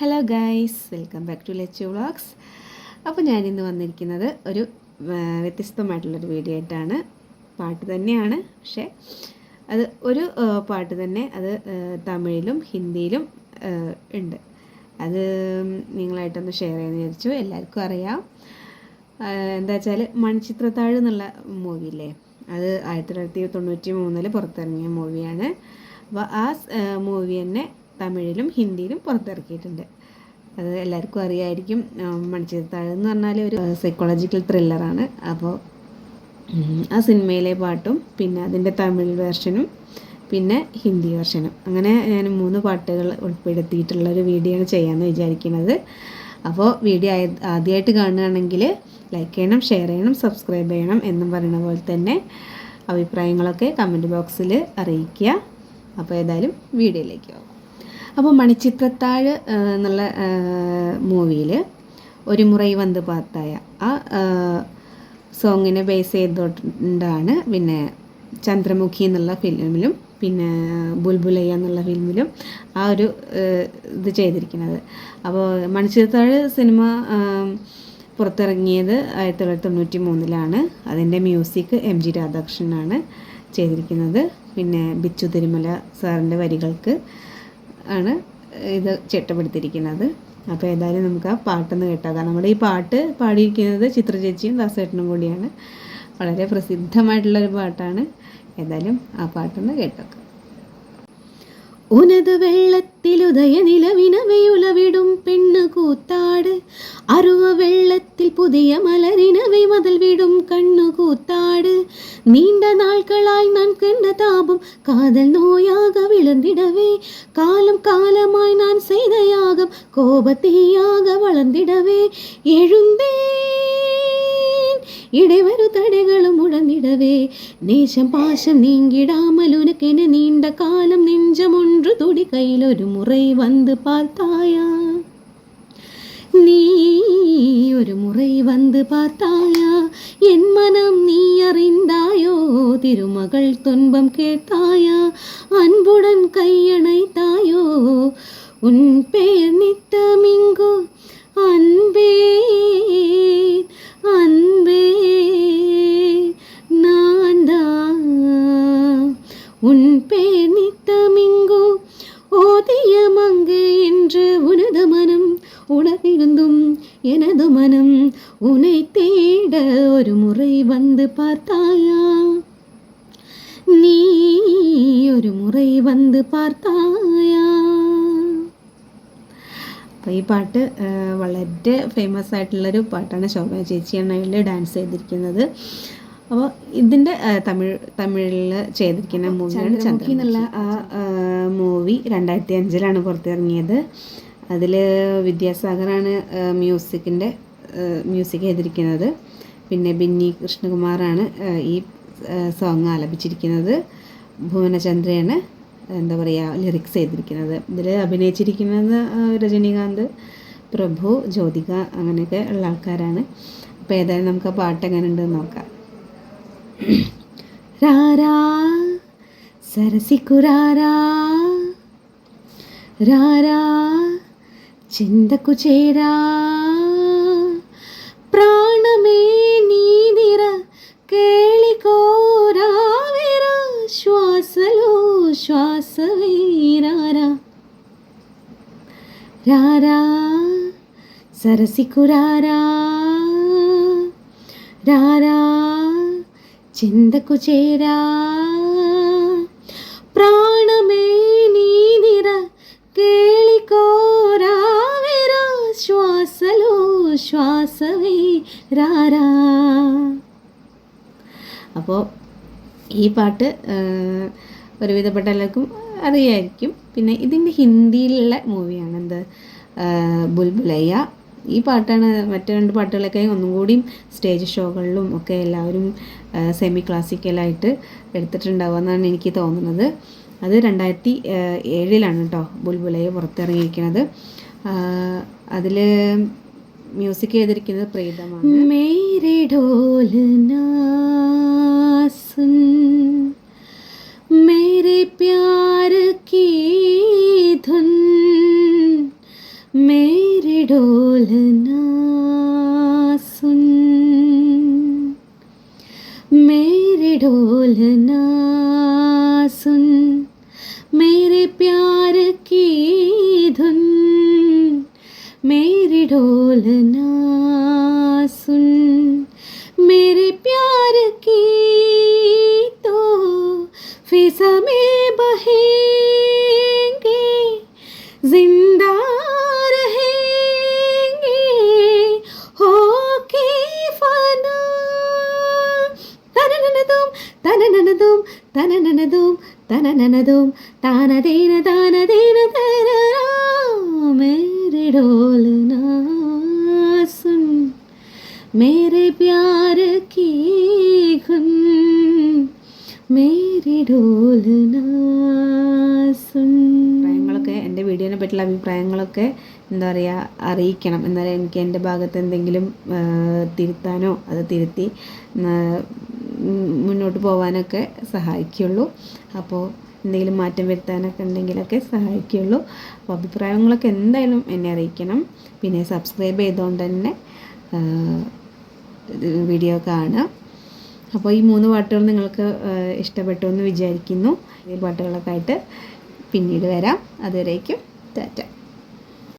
Hello guys welcome back to Lechu vlogs അപ്പോൾ ഞാനിന്ന് വന്നിരിക്കുന്നത് ഒരു വ്യത്യസ്തമായിട്ടുള്ളൊരു വീഡിയോ ആയിട്ടാണ്. പാട്ട് തന്നെയാണ് പക്ഷേ അത് ഒരു പാട്ട് തന്നെ അത് തമിഴിലും ഹിന്ദിയിലും ഉണ്ട്. അത് നിങ്ങളായിട്ടൊന്ന് ഷെയർ ചെയ്യാൻ വിചാരിച്ചു. എല്ലാവർക്കും അറിയാം. എന്താ വെച്ചാൽ മൺചിത്രത്താഴ് എന്നുള്ള മൂവിയില്ലേ അത് ആയിരത്തി തൊള്ളായിരത്തി തൊണ്ണൂറ്റി മൂന്നിൽ പുറത്തിറങ്ങിയ മൂവിയാണ് അപ്പോൾ ആ മൂവി തന്നെ തമിഴിലും ഹിന്ദിയിലും പുറത്തിറക്കിയിട്ടുണ്ട്. അത് എല്ലാവർക്കും അറിയായിരിക്കും. മണിച്ചിരുത്താഴ് എന്ന് പറഞ്ഞാൽ ഒരു സൈക്കോളജിക്കൽ ത്രില്ലറാണ് അപ്പോൾ ആ സിനിമയിലെ പാട്ടും പിന്നെ അതിന്റെ തമിഴ് വേർഷനും പിന്നെ ഹിന്ദി വേർഷനും അങ്ങനെ ഞാൻ മൂന്ന് പാട്ടുകൾ ഉൾപ്പെടുത്തിയിട്ടുള്ള ഒരു വീഡിയോ ആണ് ചെയ്യാമെന്ന് വിചാരിക്കുന്നത്. അപ്പോൾ വീഡിയോ ആദ്യമായിട്ട് കാണുകയാണെങ്കിൽ ലൈക്ക് ചെയ്യണം ഷെയർ ചെയ്യണം സബ്സ്ക്രൈബ് ചെയ്യണം എന്നും പറയുന്ന പോലെ തന്നെ അഭിപ്രായങ്ങളൊക്കെ കമന്റ് ബോക്സിൽ അറിയിക്കുക. അപ്പോൾ ഏതായാലും വീഡിയോയിലേക്ക് പോകാം. അപ്പോൾ മണിച്ചിത്രത്താഴ് എന്നുള്ള മൂവിയിൽ ഒരു മുറൈ വന്ന് പാത്തായ ആ സോങ്ങിനെ ബേസ് ചെയ്തുകൊണ്ടാണ് പിന്നെ ചന്ദ്രമുഖി എന്നുള്ള ഫിലിമിലും പിന്നെ ബുൽബുലയ്യ എന്നുള്ള ഫിലിമിലും ആ ഒരു ഇത് ചെയ്തിരിക്കുന്നത്. അപ്പോൾ മണിച്ചിത്രത്താഴ് സിനിമ പുറത്തിറങ്ങിയത് ആയിരത്തി തൊള്ളായിരത്തി തൊണ്ണൂറ്റി മൂന്നിലാണ് അതിന്റെ മ്യൂസിക് എം ജി രാധാകൃഷ്ണനാണ് ചെയ്തിരിക്കുന്നത്. പിന്നെ ബിച്ചു തിരുമല സാറിന്റെ വരികൾക്ക് ആണ് ഇത് ചിട്ടപ്പെടുത്തിയിരിക്കുന്നത്. അപ്പോൾ ഏതായാലും നമുക്ക് ആ പാട്ടൊന്ന് കേട്ടാക്കാം നമ്മുടെ ഈ പാട്ട് പാടിയിരിക്കുന്നത് ചിത്ര ചേച്ചിയും ദാസേട്ടനും കൂടിയാണ്. വളരെ പ്രസിദ്ധമായിട്ടുള്ളൊരു പാട്ടാണ്. ഏതായാലും ആ പാട്ടൊന്ന് കേട്ടേക്കാം. ഉനത് വെള്ളത്തിലുദയ നിലവിനവയുലവിടും പെണ്ണ് കൂത്താട് അറുവ വെള്ളത്തിൽ പുതിയ മലരിനവൈ தேடும் கண்ணு கூத்தாடு. நீண்ட நாட்களாய் நான் கண்ட தாபம் காதல் நோயாக விழுந்திடவே. காலம் காலமாய் நான் செய்த யாகம் கோபத்தீயாக வளர்ந்திடவே. எழுந்தே இடைவரு தடைகளும் உடனிடவே நேசம் பாசம் நீங்கிடாமல் உனக்கென நீண்ட காலம் நெஞ்சம் ஒன்று துடி கையில் ஒரு முறை வந்து பார்த்தாயா? நீ ஒரு முறை வந்து பார்த்தாயா? என் மனம் நீ அறிந்தாயோ? திருமகள் துன்பம் கேட்டாயா? அன்புடன் கையணைத்தாயோ? உன் பெயர் நித்தமிங்கோ? அன்பே வந்து பார்த்தாயா நீ ഒരു മുറൈ വന്ന് പാർത്തായാ അപ്പോൾ ഈ പാട്ട് ആ, വളരെ ഫേമസ് ആയിട്ടുള്ളൊരു പാട്ടാണ് ശോഭന ചേച്ചിയാണ് അതിൽ ഡാൻസ് ചെയ്തിരിക്കുന്നത് അപ്പോൾ ഇതിൻ്റെ ആ, തമിഴ് തമിഴിൽ ചെയ്തിരിക്കുന്ന മൂവിയാണ് ചന്ദ്രമുഖി എന്നുള്ള ആ മൂവി രണ്ടായിരത്തി അഞ്ചിലാണ് പുറത്തിറങ്ങിയത് അതിൽ വിദ്യാസാഗറാണ് മ്യൂസിക്കിൻ്റെ മ്യൂസിക് ചെയ്തിരിക്കുന്നത് പിന്നെ ബിന്നി കൃഷ്ണകുമാറാണ് ഈ സോങ് ആലപിച്ചിരിക്കുന്നത്. ഭുവനചന്ദ്രയാണ് എന്താ പറയുക ലിറിക്സ് ചെയ്തിരിക്കുന്നത്. ഇതിൽ അഭിനയിച്ചിരിക്കുന്നത് രജനീകാന്ത് പ്രഭു ജ്യോതിക അങ്ങനെയൊക്കെ ഉള്ള ആൾക്കാരാണ്. അപ്പോൾ ഏതായാലും നമുക്ക് ആ പാട്ട് എങ്ങനെ ഉണ്ടെന്ന് നോക്കാം. രാരാ സരസിക്കുരാരാ രാരാ. ചിന്തക്കുചേരാ కేళికోరావేరా శ్వాసలో శ్వాస వేరారా రారా సరసికురారా రారా చిందకు చేరా ప్రాణమే నీదిర కేళికోరావేరా శ్వాసలో శ్వాసవే రారా അപ്പോൾ ഈ പാട്ട് ഒരുവിധപ്പെട്ട എല്ലാവർക്കും അറിയായിരിക്കും. പിന്നെ ഇതിന്റെ ഹിന്ദിയിലുള്ള മൂവിയാണ് എന്ത്? ബുൽബുലയ്യ. ഈ പാട്ടാണ് മറ്റു രണ്ട് പാട്ടുകളൊക്കെ ഒന്നും കൂടിയും സ്റ്റേജ് ഷോകളിലും ഒക്കെ എല്ലാവരും സെമി ക്ലാസിക്കലായിട്ട് എടുത്തിട്ടുണ്ടാവുക എന്നാണ് എനിക്ക് തോന്നുന്നത്. അത് രണ്ടായിരത്തി ഏഴിലാണ് കേട്ടോ ബുൽബുലയെ പുറത്തിറങ്ങിയിരിക്കുന്നത്. അതിൽ മ്യൂസിക് ചെയ്തിരിക്കുന്നത് പ്രീതമാണ് മേരെ ഡോലനാ സുൻ मेरे प्यार की धुन मेरे डोलना सुन मेरे ढोलना गाना सुन मेरे प्यार की तो फिजा में बहेंगे जिंदा रहेंगे हो के फना तन तुम तन तुम तन तुम तन तुम ताना देना ताना देना तेरा मेरे ढोलना മേരെ പ്യാർ की गुन മേരെ ഡോലനാ സുൻ അഭിപ്രായങ്ങളൊക്കെ എൻ്റെ വീഡിയോനെ പറ്റിയുള്ള അഭിപ്രായങ്ങളൊക്കെ എന്താ പറയുക അറിയിക്കണം എന്നാലേ എനിക്ക് എൻ്റെ ഭാഗത്ത് എന്തെങ്കിലും ആ, തിരുത്താനോ അത് തിരുത്തി ആ, ഉം, മുന്നോട്ട് പോകാനൊക്കെ സഹായിക്കുള്ളൂ അപ്പോൾ എന്തെങ്കിലും മാറ്റം വരുത്താനൊക്കെ ഉണ്ടെങ്കിലൊക്കെ സഹായിക്കുള്ളൂ അപ്പോൾ അഭിപ്രായങ്ങളൊക്കെ എന്തായാലും എന്നെ അറിയിക്കണം പിന്നെ സബ്സ്ക്രൈബ് ചെയ്തുകൊണ്ട് തന്നെ ആ, ഇത് വീഡിയോ കാണുക അപ്പോൾ ഈ മൂന്ന് പാട്ടുകൾ നിങ്ങൾക്ക് ഇഷ്ടപ്പെട്ടു എന്ന് വിചാരിക്കുന്നു. ഈ പാട്ടുകളൊക്കെ ആയിട്ട് പിന്നീട് വരാം. അതുവരേക്കും ടാറ്റ.